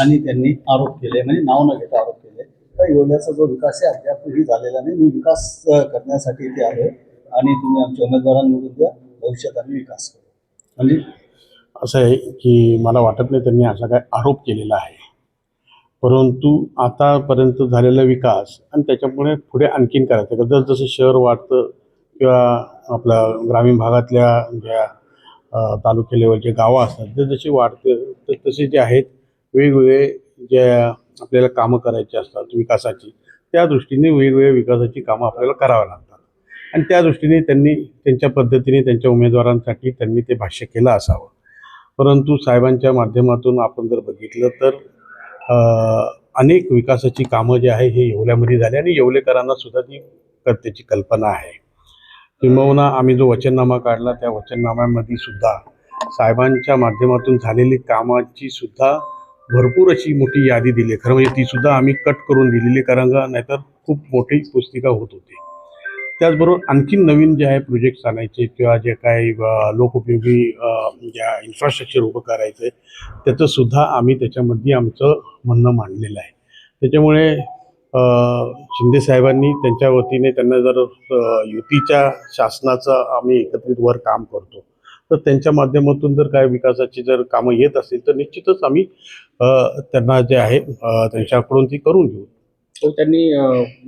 आणि त्यांनी आरोप केले म्हणजे नाव न घेता आरोप केले. तर येवल्याचा जो विकास आहे अद्यापही झालेला नाही. मी विकास करण्यासाठी इथे आलो आणि तुम्ही आमच्या उमेदवारांना निवडून द्या भविष्यात आम्ही विकास करू. म्हणजे असं आहे की मला वाटत नाही त्यांनी असा काय आरोप केलेला आहे. परंतु आतापर्यंत झालेला विकास आणि त्याच्यामुळे पुढे आणखीन करायचं का जर जसं शहर वाढतं किंवा आपल्या ग्रामीण भागातल्या ज्या अ, लेवलचे गावं असतात ते जसे वाढते तर तसे जे आहेत वेगवेगळे जे आपल्याला कामं करायची असतात विकासाची त्या दृष्टीने वेगवेगळ्या विकासाची कामं आपल्याला करावं लागतात. आणि त्या दृष्टीने त्यांनी त्यांच्या पद्धतीने त्यांच्या उमेदवारांसाठी त्यांनी ते भाष्य केलं असावं. परंतु साहेबांच्या माध्यमातून आपण जर बघितलं तर अनेक विकासाची कामं जी आहे हे येवल्यामध्ये झाली आणि येवलेकरांना सुद्धा ती क- त्याची कल्पना आहे. किंबहुना आम्ही जो वचननामा काढला त्या वचननाम्यामध्ये सुद्धा साहेबांच्या माध्यमातून झालेली कामाची सुद्धा भरपूर अशी मोठी यादी दिली खरं म्हणजे ती सुद्धा आम्ही कट करून दिलेली कारण का नाहीतर खूप मोठी पुस्तिका होत होती. त्याचबरोबर आणखीन नवीन जे आहे प्रोजेक्ट्स आणायचे किंवा जे काही लोकउपयोगी ज्या इन्फ्रास्ट्रक्चर उभं करायचं आहे त्याचं सुद्धा आम्ही त्याच्यामध्ये आमचं म्हणणं मांडलेलं आहे. त्याच्यामुळे शिंदेसाहेबांनी शिंदे साहेबांनी त्यांच्या वतीने त्यांना जर युतीच्या शासनाचं आम्ही एकत्रित वर काम करतो तर त्यांच्या माध्यमातून जर काय विकासाची जर कामं येत असतील तर निश्चितच आम्ही त्यांना जे आहे त्यांच्याकडून ती करून घेऊ. तो त्यांनी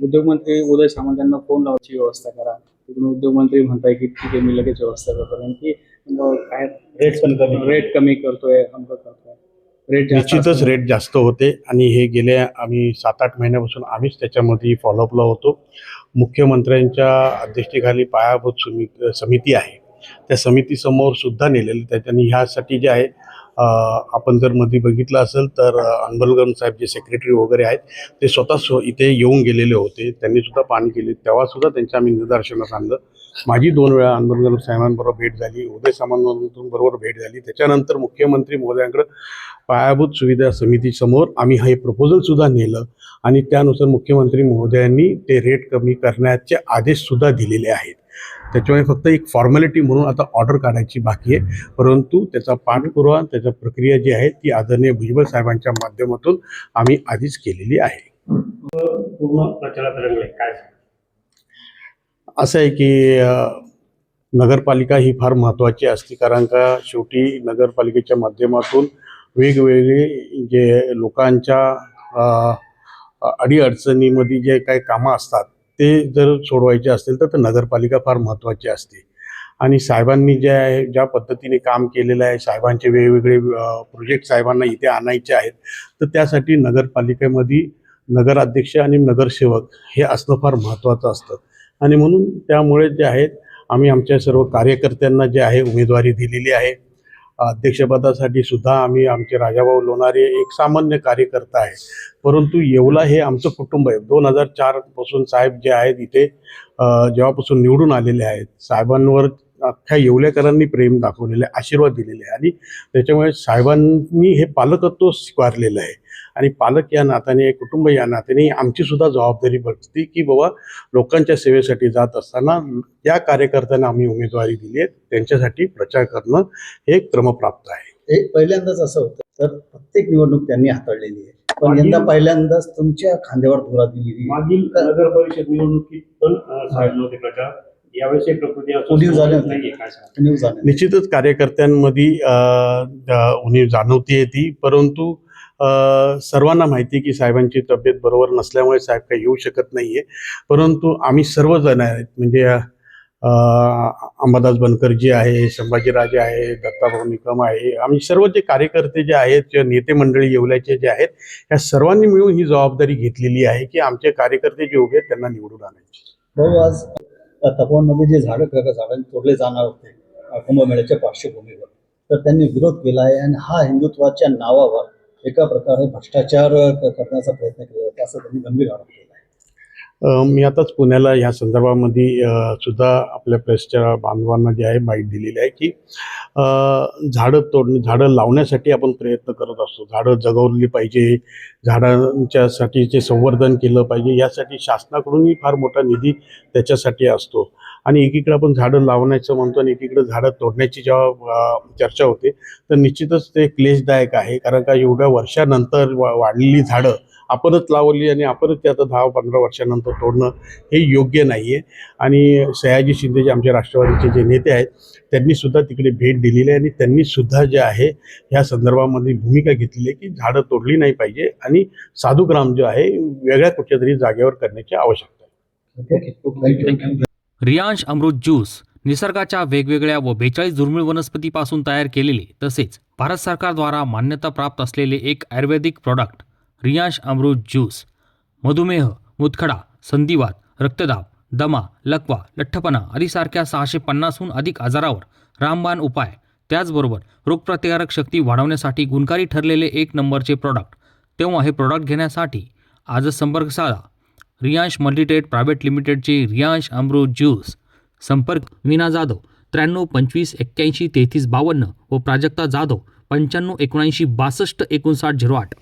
उद्योगमंत्री उदय सामंत यांना फोन लावायची व्यवस्था करा. तिकडून उद्योगमंत्री म्हणताय की ठीक आहे मी लगेच व्यवस्था करतो. कारण की मग काय रेट पण कमी रेट कमी करतोय. रेट निश्चितच. रेट जास्त होते आणि हे गेल्या आम्ही सात आठ महिन्यापासून आम्हीच त्याच्यामध्ये फॉलोअपला होतो. मुख्यमंत्र्यांच्या अध्यक्षतेखाली पायाभूत समिती आहे. त्या समितीसमोर सुद्धा नेलेलं त्याच्यानी ह्यासाठी जे आहे आपण जर मध्ये बघितलं असेल तर अनबलगम साहेब जे सेक्रेटरी वगैरे आहेत ते स्वतः स्व इथे येऊन गेलेले होते. त्यांनी सुद्धा पाणी केले. तेव्हा सुद्धा त्यांच्या आम्ही निदर्शनास आणलं. माझी दोन वेळा अनबलगम साहेबांबरोबर भेट झाली. उदय सामंत बरोबर भेट झाली. त्याच्यानंतर मुख्यमंत्री महोदयांकडे पायाभूत सुविधा समितीसमोर आम्ही हे प्रपोजल सुद्धा नेलं आणि त्यानुसार मुख्यमंत्री महोदयांनी ते रेट कमी करण्याचे आदेश सुद्धा दिलेले आहेत. त्याच्यामुळे फक्त एक फॉर्मॅलिटी म्हणून आता ऑर्डर काढायची बाकी आहे. परंतु त्याचा पाठपुरावा त्याच्या प्रक्रिया जी आहे ती आदरणीय भुजबळ साहेबांच्या माध्यमातून आम्ही आधीच केलेली आहे. पूर्ण काय असं आहे की नगरपालिका ही फार महत्त्वाची असते कारण का शेवटी नगरपालिकेच्या माध्यमातून वेगवेगळे जे लोकांच्या अडीअडचणीमध्ये जे काही कामं असतात ते जर सोडवायचे असतील तर नगरपालिका फार महत्त्वाची असते. आणि साहेबांनी जे आहे ज्या पद्धतीने काम केलेलं आहे साहेबांचे वेगवेगळे प्रोजेक्ट साहेबांना इथे आणायचे आहेत तर त्यासाठी नगरपालिकेमध्ये नगराध्यक्ष आणि नगरसेवक हे असणं फार महत्त्वाचं असतं. आणि म्हणून त्यामुळे जे आहेत आम्ही आमच्या सर्व कार्यकर्त्यांना जे आहे उमेदवारी दिलेली आहे. अध्यक्षपदासाठी सुद्धा आम्ही आमचे राजाभाऊ लोणारे एक सामान्य कार्यकर्ता आहे. परंतु येवला हे आमचं कुटुंब आहे. दोन हजार चारपासून साहेब जे आहेत इथे जेव्हापासून निवडून आलेले आहेत साहेबांवर अख्ख्या येवलेकरांनी प्रेम दाखवलेलं आहे आशीर्वाद दिलेले आहे. आणि त्याच्यामुळे साहेबांनी हे पालकत्व स्वीकारलेलं आहे. आणि पालक या नात्याने कुटुंब या नात्याने आमची सुद्धा जबाबदारी बसते की बाबा लोकांच्या सेवेसाठी जात असताना या कार्यकर्त्यांना आम्ही उमेदवारी दिली आहे. त्यांच्यासाठी प्रचार करणं हे क्रमप्राप्त आहे. हे पहिल्यांदाच असं होतं. तर प्रत्येक निवडणूक त्यांनी हाताळलेली आहे. पण यंदा पहिल्यांदाच तुमच्या खांद्यावर धुरा दिलेली आहे. मागील नगर परिषद निवडणुकीत पण साहेब नव्हते प्रचार. यावेळेस प्रकृती उणीव झाली. नाहीये काय निश्चितच कार्यकर्त्यांमध्ये उणीव जाणवते ती. परंतु अ, सर्वांना माहिती की साहेबांची तब्येत बरोबर नसल्यामुळे साहेब काही येऊ शकत नाही आहे परंतु आम्ही सर्वजण आहेत. म्हणजे अ, अंबादास बनकरजी आहे संभाजीराजे आहे दत्ताभाऊ निकम आहे. आम्ही सर्व जे कार्यकर्ते जे आहेत जे नेते मंडळी येवल्याचे जे आहेत ह्या सर्वांनी मिळून ही जबाबदारी घेतलेली आहे की आमचे कार्यकर्ते जे उभे आहेत त्यांना निवडून आणायचे. भाऊ आज तपोवनमध्ये जे झाडं झाडांनी तोडले जाणार होते कुंभमेळ्याच्या पार्श्वभूमीवर. तर त्यांनी विरोध केला आहे आणि हा हिंदुत्वाच्या नावावर एका प्रकारे भ्रष्टाचार करण्याचा प्रयत्न केला होता असं त्यांनी गंभीर आरोप केला. मी आताच पुण्याला ह्या संदर्भामध्ये सुद्धा आपल्या प्रेसच्या बांधवांना जे आहे माहिती दिलेली आहे की झाडं तोडणे झाडं लावण्यासाठी आपण प्रयत्न करत असतो. झाडं जगवली पाहिजे झाडांच्यासाठीचे संवर्धन केलं पाहिजे यासाठी शासनाकडूनही फार मोठा निधी त्याच्यासाठी असतो. आणि एकीकडे आपण झाडं लावण्याचं म्हणतो आणि एकीकडे झाडं तोडण्याची जेव्हा चर्चा होते तर निश्चितच ते क्लेशदायक आहे. कारण का एवढ्या वर्षानंतर वा वाढलेली झाडं आपणच लावली आणि आपणच ते आता दहा पंधरा वर्षानंतर तोडणं हे योग्य नाही आहे आणि सयाजी शिंदे जे आमचे राष्ट्रवादीचे जे नेते आहेत त्यांनी सुद्धा तिकडे भेट दिलेली आहे आणि त्यांनी सुद्धा जे आहे ह्या संदर्भामध्ये भूमिका घेतलेली आहे की झाडं तोडली नाही पाहिजे आणि साधुग्राम जो आहे वेगळ्या कुठच्या तरी जागेवर करण्याची आवश्यकता आहे. रियांश अमृत ज्यूस निसर्गाच्या वेगवेगळ्या व बेचाळीस दुर्मिळ वनस्पतीपासून तयार केलेले तसेच भारत सरकारद्वारा मान्यताप्राप्त असलेले एक आयुर्वेदिक प्रॉडक्ट रियांश अमृत ज्यूस मधुमेह मुतखडा संधिवात रक्तदाब दमा लकवा लठ्ठपणा आदीसारख्या सहाशे पन्नासहून अधिक आजारावर रामबाण उपाय. त्याचबरोबर रोगप्रतिकारक शक्ती वाढवण्यासाठी गुणकारी ठरलेले एक नंबरचे प्रॉडक्ट तेव्हा हे प्रॉडक्ट घेण्यासाठी आजच संपर्क साधा रियांश मल्टीटेट प्रायव्हेट लिमिटेडचे रियांश अमृत ज्यूस. संपर्क मीना जाधव त्र्याण्णव पंचवीस एक्क्याऐंशी तेहतीस बावन्न व प्राजक्ता जाधव पंच्याण्णव एकोणऐंशी बासष्ट एकोणसाठ झिरो आठ.